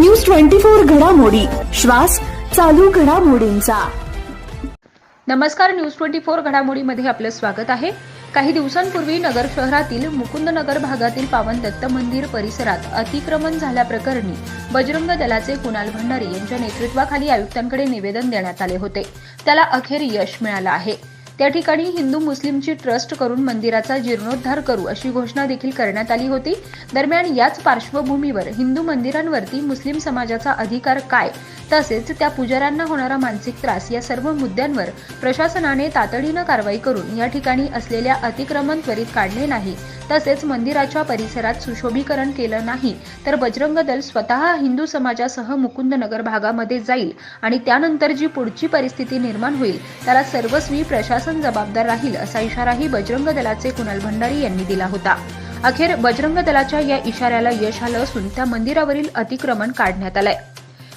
News twenty four घडामोडी. श्वास चालू घडामोडींचा. नमस्कार न्यूज ट्वेंटी फोर घडामोडीमध्ये आपलं स्वागत आहे. काही दिवसांपूर्वी नगर शहरातील मुकुंदनगर भागातील पावन दत्त मंदिर परिसरात अतिक्रमण झाल्याप्रकरणी बजरंग दलाचे कुणाल भंडारी यांच्या नेतृत्वाखाली आयुक्तांकडे निवेदन देण्यात आले होते. त्याला अखेर यश मिळालं आहे. त्या ठिकाणी हिंदू मुस्लिमची ट्रस्ट करून मंदिराचा जीर्णोद्धार करू अशी घोषणा देखील करण्यात आली होती. दरम्यान याच पार्श्वभूमीवर हिंदू मंदिरांवरती मुस्लिम समाजाचा अधिकार काय? तसेच त्या पुजाऱ्यांना होणारा मानसिक त्रास या सर्व मुद्द्यांवर प्रशासनाने तातडीनं कारवाई करून या ठिकाणी असलेल्या अतिक्रमण त्वरित काढले नाही. तसेच मंदिराच्या परिसरात सुशोभीकरण केलं नाही तर बजरंग दल स्वतः हिंदू समाजासह मुकुंदनगर भागामध्ये जाईल आणि त्यानंतर जी पुढची परिस्थिती निर्माण होईल त्याला सर्वस्वी प्रशासन जबाबदार राहील असा इशाराही बजरंग दलाचे कुणाल भंडारी यांनी दिला होता. अखेर बजरंग दलाच्या या इशाऱ्याला यश आलं असून त्या मंदिरावरील अतिक्रमण काढण्यात आलंय.